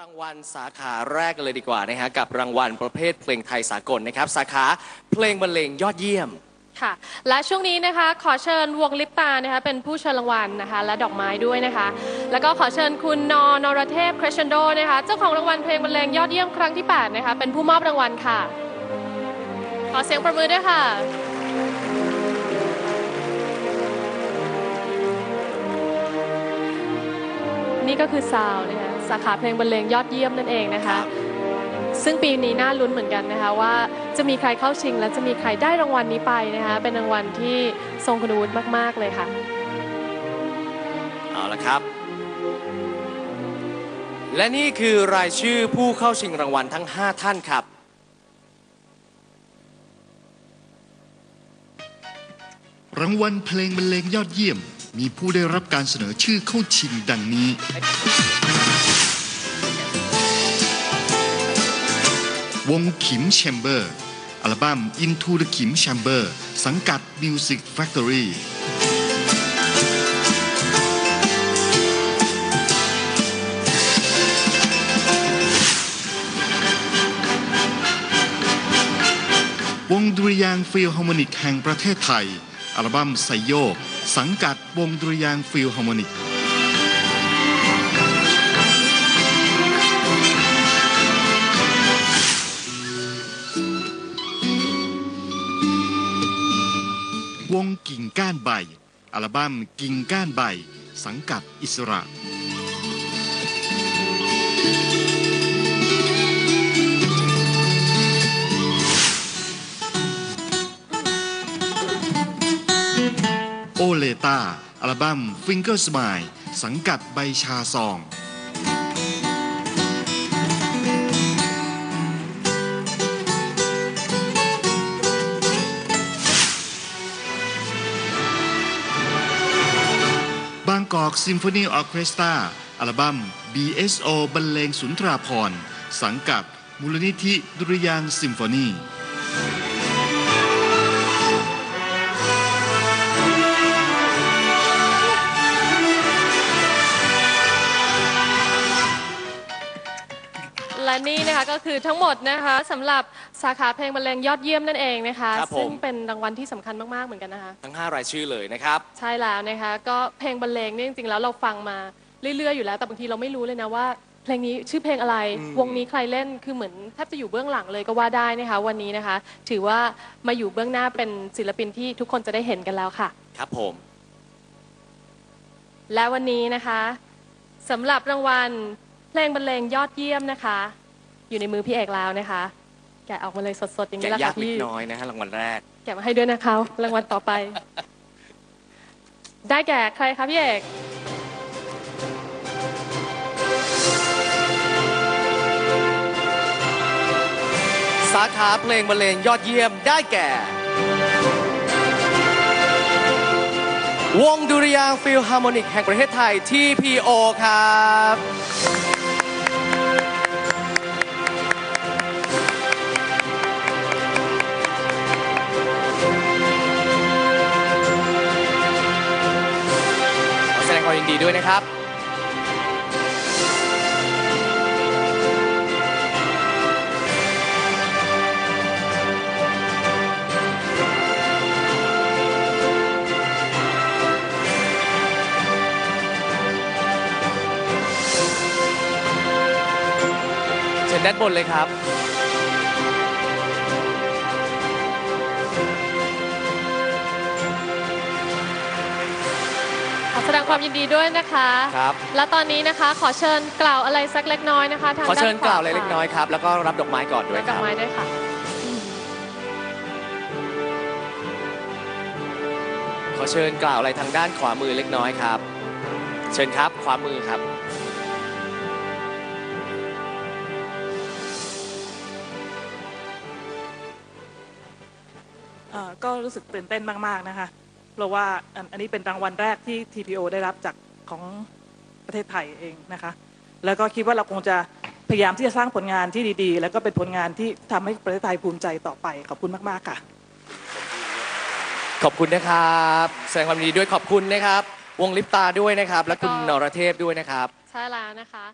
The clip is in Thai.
รางวัลสาขาแรกกันเลยดีกว่านะฮะกับรางวัลประเภทเพลงไทยสากลนะครับ สาขาเพลงบรรเลงยอดเยี่ยม ค่ะ และช่วงนี้นะคะขอเชิญวงลิปตานะคะเป็นผู้เชิญรางวัลนะคะ และดอกไม้ด้วยนะคะ แล้วก็ขอเชิญคุณนอนรเทพครชนโดนะคะเจ้าของรางวัลเพลงบรรเลงยอดเยี่ยมครั้งที่ 8 นะคะ เป็นผู้มอบรางวัลค่ะ ขอเสียงประมือด้วยค่ะ นี่ก็คือซาวนะคะ สาขาเพลงบรรเลงยอดเยี่ยมนั่นเองนะคะ ซึ่งปีนี้น่าลุ้นเหมือนกันนะคะว่าจะมีใครเข้าชิง และจะมีใครได้รางวัลนี้ไปนะคะ เป็นรางวัลที่ทรงคุณวุฒิมากๆเลยค่ะ เอาละครับ และนี่คือรายชื่อผู้เข้าชิงรางวัลทั้ง 5 ท่านครับ รางวัลเพลงบรรเลงยอดเยี่ยม มีผู้ได้รับการเสนอชื่อเข้าชิงดังนี้ วงขิมแชมเบอร์อัลบั้ม Into the Kim Chamber สังกัด Music Factory วงดุริยางฟิลฮาร์โมนิกแห่งประเทศไทย อัลบั้มไซโยก สังกัดวงดุริยางฟิลฮาร์โมนิก วงกิ่งก้านใบ อัลบั้มกิ่งก้านใบ สังกัดอิสระโอเลตาอัลบั้ม Finger Smile สังกัดใบชาซอง กอกซิมโฟนีออเคสตราอัลบั้ม BSO บรรเลงสุนทราพรสังกัดมูลนิธิดุริยางซิมโฟนีและนี่นะคะก็คือทั้งหมดนะคะสำหรับ สาขาเพลงบรรเลงยอดเยี่ยมนั่นเองนะคะ ครับผม ซึ่งเป็นรางวัลที่สำคัญมากๆเหมือนกันนะคะ ทั้ง 5 รายชื่อเลยนะครับ ใช่แล้วนะคะ ก็เพลงบรรเลงนี่จริงๆแล้วเราฟังมาเรื่อยๆอยู่แล้ว แต่บางทีเราไม่รู้เลยนะว่า เพลงนี้ชื่อเพลงอะไร อืม วงนี้ใครเล่นคือเหมือนแทบจะอยู่เบื้องหลังเลยก็ว่าได้นะคะ วันนี้นะคะ ถือว่ามาอยู่เบื้องหน้าเป็นศิลปินที่ทุกคนจะได้เห็นกันแล้วค่ะ ครับผม และวันนี้นะคะสำหรับรางวัลเพลงบรรเลงยอดเยี่ยมนะคะ อยู่ในมือพี่เอกแล้วนะคะ แกะออกมาเลยสดๆอย่างแกะนี้แหละยาค่ะกเล็พี่กน้อยนะฮะรางวัลแรก แกะมาให้ด้วยนะคะรางวัลต่อไป ได้แก่ใครคะพี่เอกสาขาเพลงบรรเลงยอดเยี่ยมได้แก่ วงดุริยางค์ฟิลฮาร์โมนิกแห่งประเทศไทย TPO ครับ นดีด้วยนะครับเชิญด้านบนเลยครับ ความยินดีด้วยนะคะ ครับ และตอนนี้นะคะขอเชิญกล่าวอะไรสักเล็กน้อยนะคะทางขอเชิญด้นขวกล่าวอะไรเล็กน้อยครับ แล้วก็รับดอกไม้ก่อนด้วและยดคอกรับไม้ด้วยค่ะ ขอเชิญกล่าวอะไรทางด้านขวามือเล็กน้อยครับ เชิญครับขวามือครับ เอ่อก็รู้สึกตื่นเต้นมาก ๆ นะคะ เพราะว่าอันอันนี้เป็นรางวัลแรกที่ TPO ได้รับจากของประเทศไทยเองนะคะ แล้วก็คิดว่าเราคงจะพยายามที่จะสร้างผลงานที่ดีๆ แล้วก็เป็นผลงานที่ทำให้ประเทศไทยภูมิใจต่อไป ขอบคุณมากๆค่ะ ขอบคุณนะครับ แสดงความยินดีด้วยขอบคุณนะครับ วงลิปตาด้วยนะครับ และคุณแล้วก็นรเทพด้วยนะครับ ใช่แล้วนะคะ